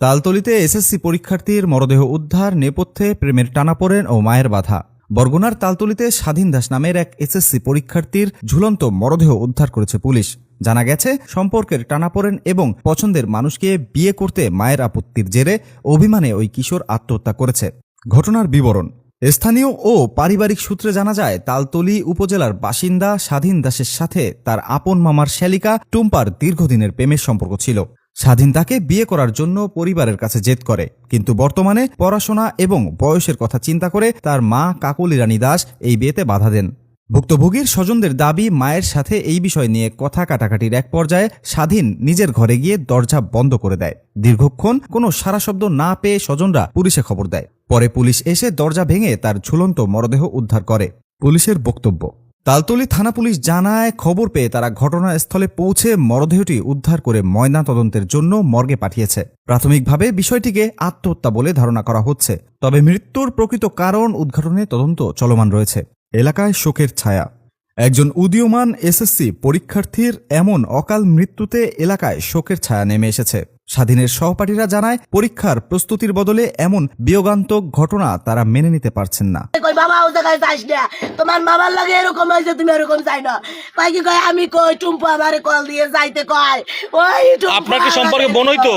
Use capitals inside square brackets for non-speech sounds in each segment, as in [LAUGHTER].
তালতলিতে SSC পরীক্ষার্থীর মরদেহ উদ্ধার, নেপথ্যে প্রেমের টানাপোড়েন ও মায়ের বাধা। বরগুনার তালতলিতে স্বাধীন দাস নামের এক এসএসসি পরীক্ষার্থীর ঝুলন্ত মরদেহ উদ্ধার করেছে পুলিশ। জানা গেছে, সম্পর্কের টানাপোড়েন এবং পছন্দের মানুষকে বিয়ে করতে মায়ের আপত্তির জেরে অভিমানে ওই কিশোর আত্মহত্যা করেছে। ঘটনার বিবরণ। স্থানীয় ও পারিবারিক সূত্রে জানা যায়, তালতলি উপজেলার বাসিন্দা স্বাধীন দাসের সাথে তার আপন মামার শ্যালিকা টুম্পার দীর্ঘদিনের প্রেমের সম্পর্ক ছিল। স্বাধীন তাকে বিয়ে করার জন্য পরিবারের কাছে জেদ করে। কিন্তু বর্তমানে পড়াশোনা এবং বয়সের কথা চিন্তা করে তার মা কাকলি রানী দাস এই বিয়েতে বাধা দেন। ভুক্তভোগীর স্বজনদের দাবি, মায়ের সাথে এই বিষয় নিয়ে কথা কাটাকাটির এক পর্যায়ে স্বাধীন নিজের ঘরে গিয়ে দরজা বন্ধ করে দেয়। দীর্ঘক্ষণ কোনো সারা শব্দ না পেয়ে স্বজনরা পুলিশে খবর দেয়। পরে পুলিশ এসে দরজা ভেঙে তার ঝুলন্ত মরদেহ উদ্ধার করে। পুলিশের বক্তব্য তালতলি থানা পুলিশ জানায় খবর পেয়ে তারা ঘটনাস্থলে পৌঁছে মরদেহটি উদ্ধার করে ময়না তদন্তের জন্য মর্গে পাঠিয়েছে। প্রাথমিকভাবে বিষয়টিকে আত্মহত্যা বলে ধারণা করা হচ্ছে, তবে মৃত্যুর প্রকৃত কারণ উদ্ঘাটনে তদন্ত চলমান রয়েছে। এলাকায় শোকের ছায়া। একজন উদীয়মান এসএসসি পরীক্ষার্থীর এমন অকাল মৃত্যুতে এলাকায় শোকের ছায়া নেমে এসেছে। স্বাধীনের সহপাঠীরা জানায়, পরীক্ষার প্রস্তুতির বদলে এমন বিয়োগান্তক ঘটনা তারা মেনে নিতে পারছেন না। কই বাবা ও জায়গায় যাস না। তোমার মামার লাগে এরকম হয়েছে তুমি এরকম যাই না। কয় কি কয় আমি কই টুম্পু আমারে কল দিয়ে যাইতে কয়? ওই টুম্পু আপনার কি সম্পর্কে বোনই তো?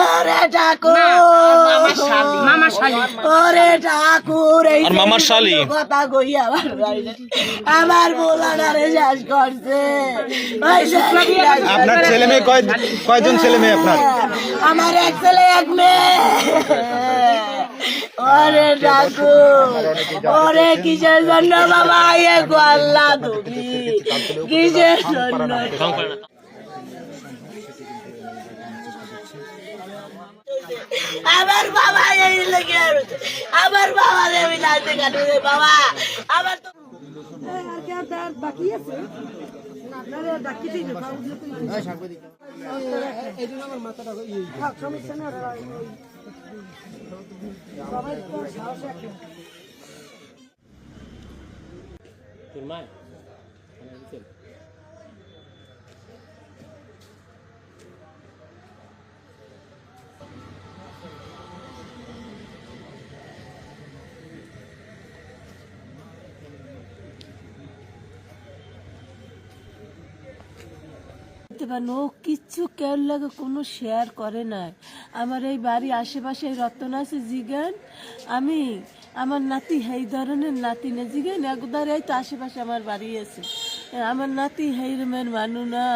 ওরে ঠাকুর মামা শালি ওরে ঠাকুর এই আর মামার শালি? কথা কই আমার। আমার বোলানারে শেষ করছে। আপনার ছেলে মেয়ে কয় কয়জন ছেলে মেয়ে আপনার? আমার এক ছেলে এক মেয়ে। ওরে ঠাকুর ওরে কিসের জন্য বাবা এ গোয়াল্লা তুমি কিসের জন্য আমার বাবা এই লেগে আমার বাবা দেবী নাচতে কাটবে বাবা আমার তো Good night. করতে পারেন ও কিচ্ছু কেউ লাগে কোনো শেয়ার করে না আমার এই বাড়ি আশেপাশে রতন আছে জিগান আমি আমার নাতি এই ধরনের নাতি না জিগান একদার এই তো আশেপাশে আমার বাড়ি আছে। আমার নাতি হেই রুমের মানু না।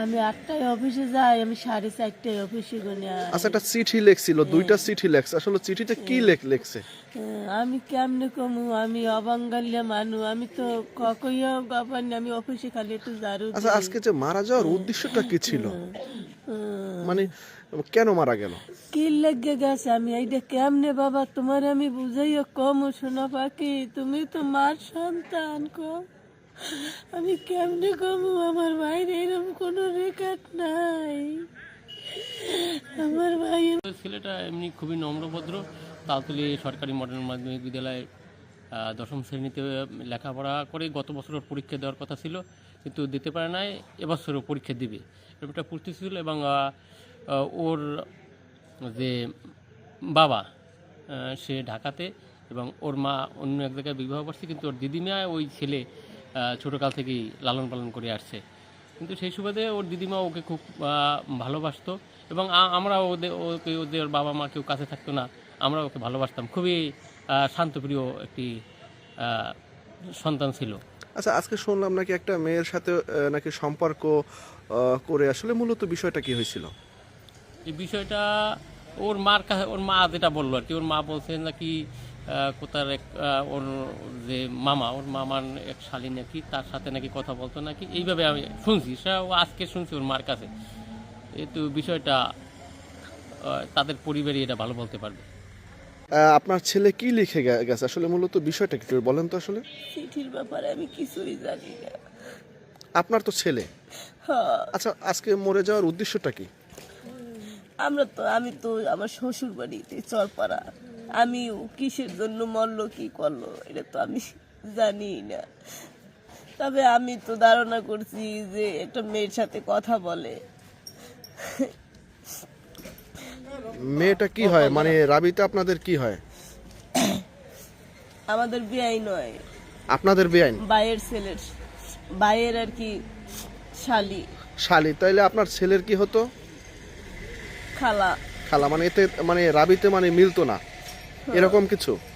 আমি আটটায় অফিসে যাই আমি সাড়ে চারটায় অফিসে গনে। আচ্ছা একটা চিঠি লেখছিল দুইটা চিঠি লেখছে। আসলে চিঠিটা কি লেখ লেখছে? আমি কেমনে কমু? আমি অবাঙ্গাল্য মানু। আমি তো ককইও গপান আমি অফিসে খালি একটু দারু আচ্ছা আজকে যে মারা যাওয়ার উদ্দেশ্যটা কি ছিল? মানে কেন মারা গেল? কি লেগে গেছে আমি? এইটা কেমনে বাবা? তোমার আমি বুঝাইও কম শোনা পাখি তুমি তো মার সন্তান কম আমি কেমনে কমু? আমার ভাইয়ের এরকম কোনো রেকর্ড নাই। আমার ভাই ছেলেটা এমনি খুবই নম্রভদ্র। তালতলি সরকারি মডার্ন মাধ্যমিক বিদ্যালয়ে দশম শ্রেণীতে লেখাপড়া করে গত বছর ওর পরীক্ষা দেওয়ার কথা ছিল, কিন্তু দিতে পারে নাই, এবছরও পরীক্ষা দিবে। এরকম একটা প্রস্তুতি ছিল এবং ওর যে বাবা সে ঢাকাতে এবং ওর মা অন্য এক জায়গায় বিবাহ করছে, কিন্তু ওর দিদিমা ওই ছেলে ছোটোকাল থেকেই লালন পালন করে আসছে। কিন্তু সেই সুবাদে ওর দিদিমা ওকে খুব ভালোবাসতো এবং আমরা ওদের, ওকে, ওদের বাবা মা কেউ কাছে থাকতো না। আমরা ওকে ভালোবাসতাম। খুবই শান্তপ্রিয় একটি সন্তান ছিল। আচ্ছা আজকে শুনলাম নাকি একটা মেয়ের সাথে নাকি সম্পর্ক করে আসলে মূলত বিষয়টা কি হয়েছিল? এই বিষয়টা ওর মার কাছে ওর মা যেটা বলল আর কি ওর মা বলছে নাকি কোথার এক ওর যে মামা ওর মামার এক শালী নাকি তার সাথে নাকি কথা বলতো নাকি এইভাবে আমি শুনছি। সেটা ও আজকে শুনছি ওর মার কাছে। কিন্তু বিষয়টা তাদের পরিবারই এটা ভালো বলতে পারবে। আপনার ছেলে কি লিখে গেছে? আসলে মূলত বিষয়টা কি? বলেন তো আসলে। চিঠির ব্যাপারে আমি কিছুই জানি না। আপনার তো ছেলে। হ্যাঁ। আচ্ছা আজকে মরে যাওয়ার উদ্দেশ্যটা কি? আমরা তো আমি তো আমার শ্বশুর বাড়িতে চরপাড়া। আমিও কিসের জন্য মরলো কি করল এটা তো আমি জানি না। তবে আমি তো ধারণা করছি যে একটা মেয়ের সাথে কথা বলে। মেয়েটা কি হয়? মানে রাবিতা আপনাদের কি হয়? [COUGHS] আমাদের বিয়াই নয়। আপনাদের বেআইন বাইয়ের ছেলের বাইয়ের আর কি শালি। শালি। তাইলে আপনার ছেলের কি হতো? খালা। খালা। মানে এতে মানে রাবিতে মানে মিলতো না। এরকম কিছু? হ্যাঁ।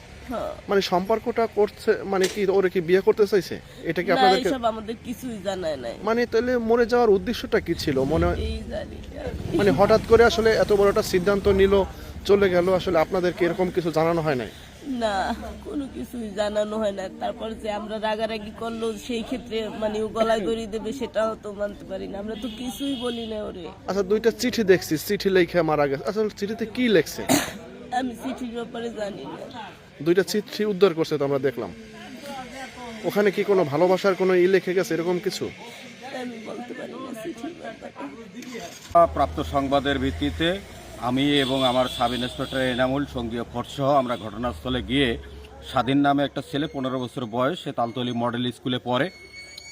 মানে সম্পর্কটা করছে মানে কি ওরে কি বিয়ে করতে চাইছে? এটা কি না আপনাদেরকে এইসব আমাদের কিছুই জানায় নাই। মানে তাহলে মরে যাওয়ার উদ্দেশ্যটা কি ছিল? মনে জানি মানে হঠাৎ করে আসলে এত বড় একটা সিদ্ধান্ত নিল চলে গেল আসলে আপনাদেরকে এরকম কিছু জানানো হয় নাই? না কোনো কিছুই জানানো হয় না। তারপর যে আমরা রাগারাগি করল সেই ক্ষেত্রে মানে ও গলায় দড়ি দেবে সেটাও তো মানতে পারি না। আমরা তো কিছুই বলি না ওরে। আচ্ছা দুইটা চিঠি দেখছি চিঠি লেখে মারা গেছে। আসলে চিঠিতে কি লেখছে? আমি চিঠির ব্যাপারে জানি না। দুইটা চিঠি উদ্ধার করছে তো আমরা দেখলাম। ওখানে কি কোনো ভালোবাসার কোনো ই লিখে গেছে এরকম কিছু? আমি বলতে পারি না চিঠির ব্যাপারে প্রাপ্ত সংবাদের ভিত্তিতে আমি এবং আমার সাব ইন্সপেক্টর এনামুল সঙ্গীয় ফোর্সসহ আমরা ঘটনাস্থলে গিয়ে স্বাধীন নামে একটা ছেলে পনেরো বছর বয়স সে তালতলি মডেল স্কুলে পড়ে।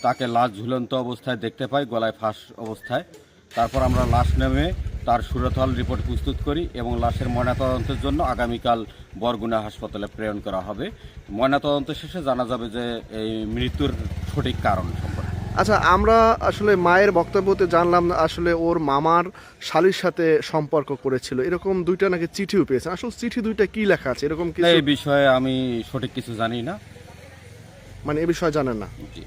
তাকে লাশ ঝুলন্ত অবস্থায় দেখতে পাই গলায় ফাঁস অবস্থায়। তারপর আমরা লাশ নেমে তার সুরতল রিপোর্ট প্রস্তুত করি এবং লাশের ময়নাতদন্তের জন্য আগামীকাল বরগুনা হাসপাতালে প্রেরণ করা হবে। ময়নাতদন্ত শেষে জানা যাবে যে এই মৃত্যুর সঠিক কারণ সম্পর্কে। আচ্ছা আমরা আসলে মায়ের বক্তব্যতে জানলাম আসলে ওর মামার শালির সাথে সম্পর্ক করেছিল। এরকম দুইটা নাকি চিঠিও পেয়েছে। আসলে চিঠি দুইটা কি লেখা আছে? এরকম কিছু এই বিষয়ে আমি সঠিক কিছু জানি না। মানে এ বিষয়ে জানেন না? জি।